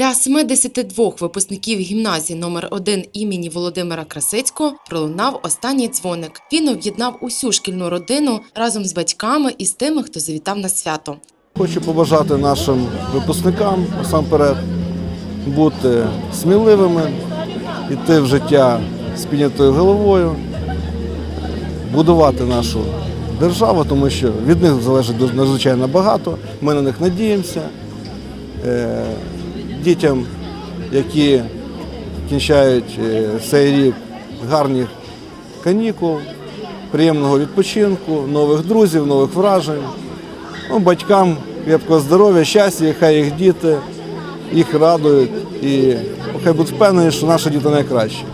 Для 72 випускників гімназії номер 1 імені Володимира Красицького пролунав останній дзвоник. Він об'єднав усю шкільну родину разом з батьками і з тими, хто завітав на свято. Хочу побажати нашим випускникам насамперед бути сміливими, йти в життя з піднятою головою, будувати нашу державу, тому що від них залежить надзвичайно багато. Ми на них надіємося. Дітям, які кінчають е, цей рік гарних канікул, приємного відпочинку, нових друзів, нових вражень. Ну, батькам крепкого здоров'я, щастя, хай їх діти їх радують і хай будуть впевнені, що наші діти найкращі.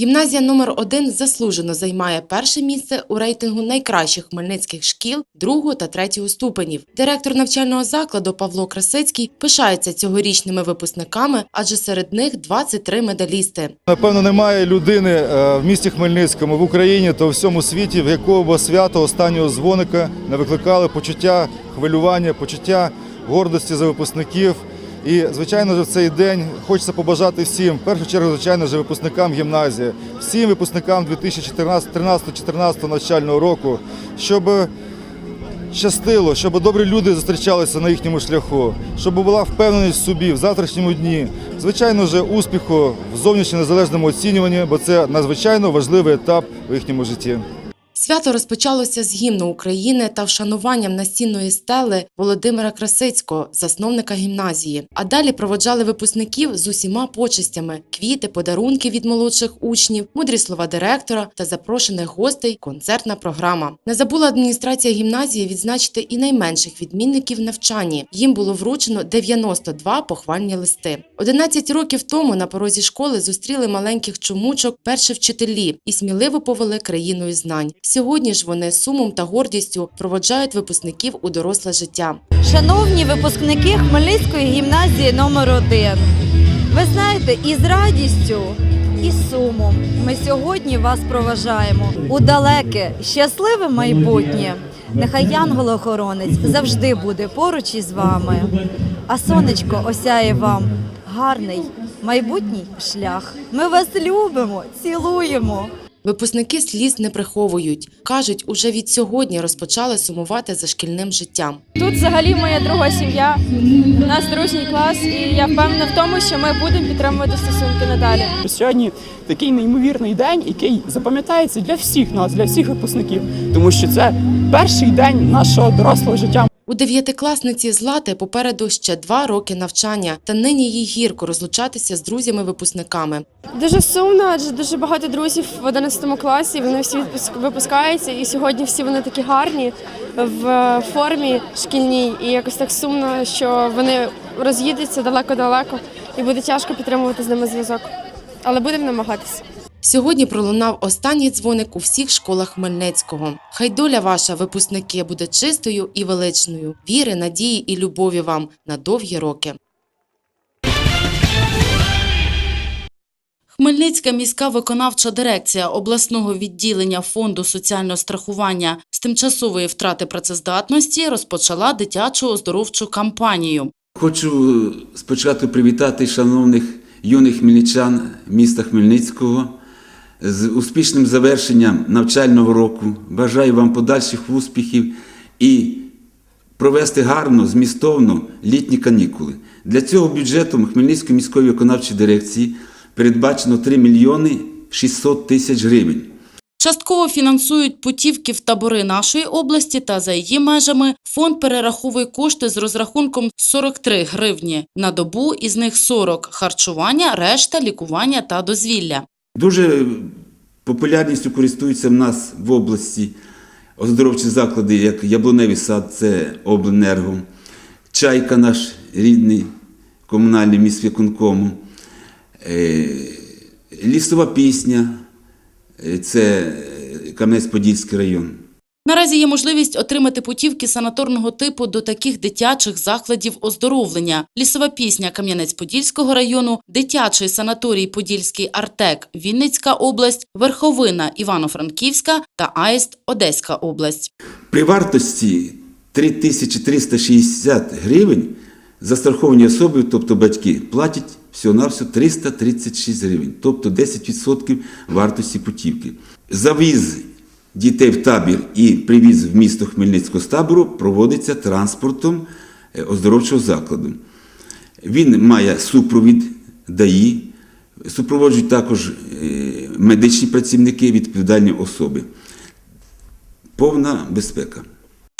Гімназія номер 1 заслужено займає перше місце у рейтингу найкращих хмельницьких шкіл другого та третього ступенів. Директор навчального закладу Павло Красицький пишається цьогорічними випускниками, адже серед них 23 медалісти. Напевно, немає людини е, в місті Хмельницькому в Україні та у всьому світі, в якого свято останнього дзвоника не викликали почуття хвилювання, почуття гордості за випускників. І, звичайно в цей день хочеться побажати всім, в першу чергу, звичайно ж, випускникам гімназії, всім випускникам 2013-2014 навчального року, щоб щастило, щоб добрі люди зустрічалися на їхньому шляху, щоб була впевненість в собі в завтрашньому дні. Звичайно ж, успіху в зовнішньо незалежному оцінюванні, бо це надзвичайно важливий етап в їхньому житті. Свято розпочалося з гімну України та вшануванням настінної стели Володимира Красицького, засновника гімназії. А далі проводжали випускників з усіма почестями: квіти, подарунки від молодших учнів, мудрі слова директора та запрошених гостей. Концертна програма. Не забула адміністрація гімназії відзначити і найменших відмінників в навчанні. Їм було вручено 92 похвальні листи. 11 років тому на порозі школи зустріли маленьких чумучок перші вчителі і сміливо повели країною знань. Сьогодні ж вони з сумом та гордістю проводжають випускників у доросле життя. Шановні випускники Хмельницької гімназії номер 1 ви знаєте, і з радістю, і сумом ми сьогодні вас проважаємо у далеке, щасливе майбутнє. Нехай янгол-охоронець завжди буде поруч із вами, а сонечко осяє вам гарний майбутній шлях. Ми вас любимо, цілуємо. Випускники сліз не приховують. кажуть, уже від сьогодні розпочали сумувати за шкільним життям. Тут взагалі моя друга сім'я. У нас дружній клас, і я впевнена в тому, що ми будемо підтримувати стосунки надалі. Сьогодні такий неймовірний день, який запам'ятається для всіх нас, для всіх випускників, тому що це перший день нашого дорослого життя. У дев'ятикласниці Злати попереду ще два роки навчання, та нині їй гірко розлучатися з друзями-випускниками. Дуже сумно, адже дуже багато друзів в 11 класі. Вони всі випускаються, і сьогодні всі вони такі гарні в формі шкільній. І якось так сумно, що вони роз'їдуться далеко-далеко, і буде тяжко підтримувати з ними зв'язок. Але будемо намагатися. Сьогодні пролунав останній дзвоник у всіх школах Хмельницького. Хай доля ваша, випускники, буде чистою і величною. Віри, надії і любові вам на довгі роки. Хмельницька міська виконавча дирекція обласного відділення фонду соціального страхування з тимчасової втрати працездатності розпочала дитячу оздоровчу кампанію. Хочу спочатку привітати шановних юних хмельничан міста Хмельницького з успішним завершенням навчального року. Бажаю вам подальших успіхів і провести гарно, змістовно літні канікули. Для цього бюджетом Хмельницької міської виконавчої дирекції передбачено 3 мільйони 600 тисяч гривень. Частково фінансують путівки в табори нашої області та за її межами фонд перераховує кошти з розрахунком 43 гривні на добу, із них 40 – харчування, решта – лікування та дозвілля. Дуже популярністю користуються в нас в області оздоровчі заклади, як Яблуневий сад, це обленерго, Чайка наш рідний комунальний міськвиконкому, Віконкому, лісова пісня, е, це Кам'янець-Подільський район. Наразі є можливість отримати путівки санаторного типу до таких дитячих закладів оздоровлення. Лісова пісня Кам'янець-Подільського району, дитячий санаторій Подільський Артек, Вінницька область, Верховина Івано-Франківська та Аїст Одеська область. При вартості 3360 гривень застраховані особи, тобто батьки, платять всього-навсього 336 гривень, тобто 10% вартості путівки. Завіз дітей в табір і привіз в місто Хмельницького з табору проводиться транспортом е, оздоровчого закладу. Він має супровід ДАІ, супроводжують також е, медичні працівники, відповідальні особи. Повна безпека.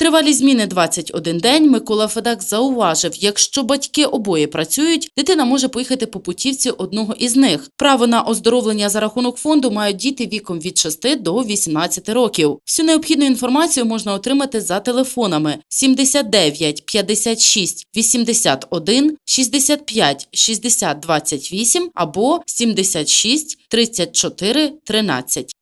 Тривалі зміни 21 день. Микола Федак зауважив, якщо батьки обоє працюють, дитина може поїхати по путівці одного із них. Право на оздоровлення за рахунок фонду мають діти віком від 6 до 18 років. Всю необхідну інформацію можна отримати за телефонами 79 56 81 65 60 28 або 76 34 13.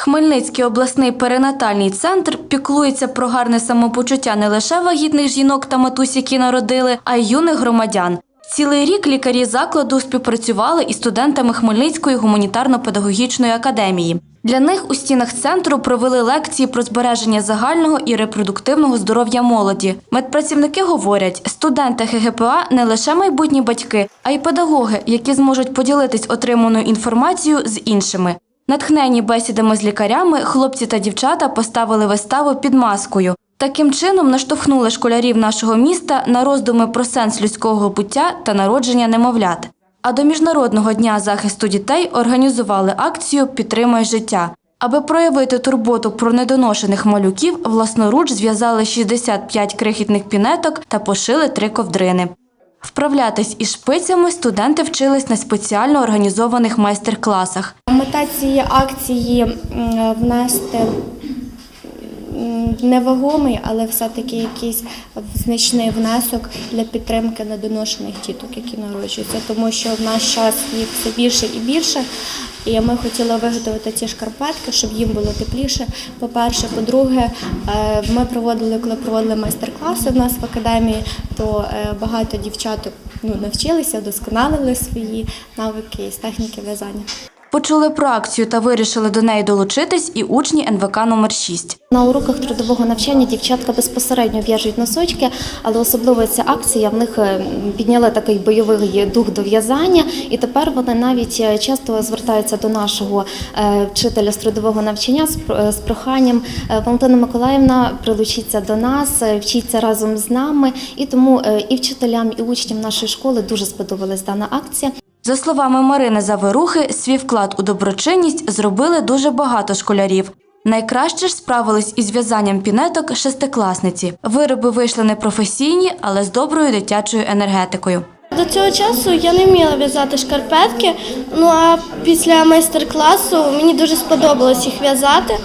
Хмельницький обласний перинатальний центр піклується про гарне самопочуття не лише вагітних жінок та матусь, які народили, а й юних громадян. Цілий рік лікарі закладу співпрацювали із студентами Хмельницької гуманітарно-педагогічної академії. Для них у стінах центру провели лекції про збереження загального і репродуктивного здоров'я молоді. Медпрацівники говорять, студенти ХГПА не лише майбутні батьки, а й педагоги, які зможуть поділитись отриманою інформацією з іншими. Натхнені бесідами з лікарями, хлопці та дівчата поставили виставу під маскою. Таким чином наштовхнули школярів нашого міста на роздуми про сенс людського буття та народження немовлят. А до Міжнародного дня захисту дітей організували акцію Підтримай життя. Аби проявити турботу про недоношених малюків, власноруч зв'язали 65 крихітних пінеток та пошили три ковдрини. Вправлятись із шпицями студенти вчились на спеціально організованих майстер-класах. Мета цієї акції внести м, невагомий, але все-таки якийсь значний внесок для підтримки недоношених діток, які народжуються, тому що в наш час їх все більше і більше. І ми хотіли виготовити ці шкарпетки, щоб їм було тепліше. По-перше, по-друге, е, ми проводили, коли проводили майстер-класи в нас в академії, то е, багато дівчаток ну, навчилися, вдосконалили свої навики з техніки в'язання. Почули про акцію та вирішили до неї долучитись і учні НВК номер 6 На уроках трудового навчання дівчатка безпосередньо в'яжуть носочки, але особливо ця акція в них е, підняла такий бойовий дух до в'язання, і тепер вони навіть е, часто звертаються до нашого е, вчителя з трудового навчання з про- з проханням Валентина Миколаївна прилучіться до нас, вчіться разом з нами. І тому і вчителям, і учням нашої школи дуже сподобалась дана акція. За словами Марини Заверухи, свій вклад у доброчинність зробили дуже багато школярів. Найкраще ж справились із в'язанням пінеток шестикласниці. Вироби вийшли непрофесійні, але з доброю дитячою енергетикою. До цього часу я не вміла в'язати шкарпетки. Ну а після майстер-класу мені дуже сподобалось їх в'язати.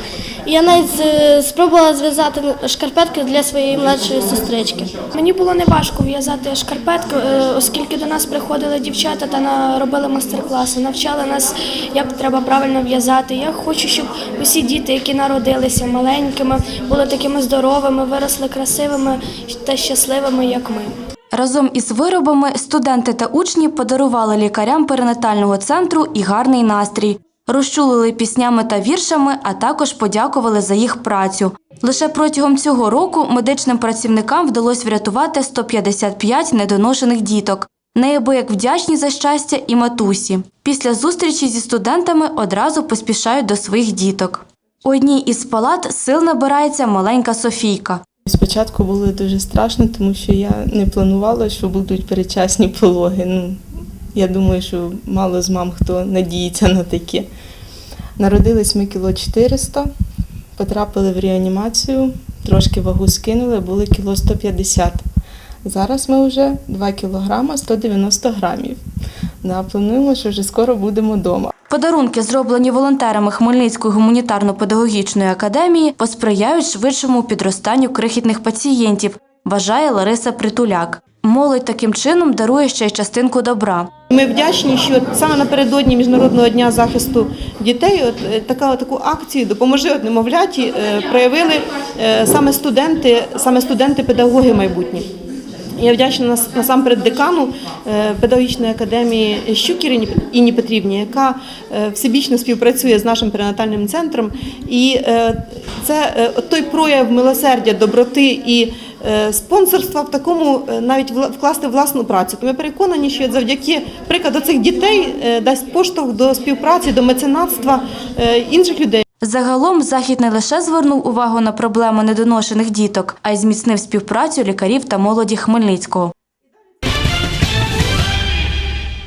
Я навіть спробувала зв'язати шкарпетки для своєї младшої сестрички. Мені було неважко в'язати шкарпетку, е, оскільки до нас приходили дівчата та робили майстер-класи, навчали нас, як треба правильно в'язати. Я хочу, щоб усі діти, які народилися маленькими, були такими здоровими, виросли красивими та щасливими, як ми. Разом із виробами студенти та учні подарували лікарям перинатального центру і гарний настрій. Розчулили піснями та віршами, а також подякували за їх працю. Лише протягом цього року медичним працівникам вдалося врятувати 155 недоношених діток. Неабияк вдячні за щастя і матусі. Після зустрічі зі студентами одразу поспішають до своїх діток. У одній із палат сил набирається маленька Софійка. Спочатку було дуже страшно, тому що я не планувала, що будуть передчасні пологи. Ну, я думаю, що мало з мам хто надіється на таке. Народились ми кіло 400, потрапили в реанімацію, трошки вагу скинули, були кіло 150. Зараз ми вже 2 кілограма 190 грамів. Да, плануємо, що вже скоро будемо вдома. Подарунки, зроблені волонтерами Хмельницької гуманітарно-педагогічної академії, посприяють швидшому підростанню крихітних пацієнтів, вважає Лариса Притуляк. Молодь таким чином дарує ще й частинку добра. Ми вдячні, що саме напередодні Міжнародного дня захисту дітей от е, така таку акцію допоможи немовляті е, проявили е, саме студенти, саме студенти-педагоги майбутні. Я вдячна насамперед декану педагогічної академії Щукір Інні- Петрівні, яка всебічно співпрацює з нашим перинатальним центром. І це той прояв милосердя, доброти і спонсорства в такому е, навіть вкласти власну працю. То ми переконані, що завдяки прикладу цих дітей е, дасть поштовх до співпраці, до меценатства е, інших людей. Загалом захід не лише звернув увагу на проблему недоношених діток, а й зміцнив співпрацю лікарів та молоді Хмельницького.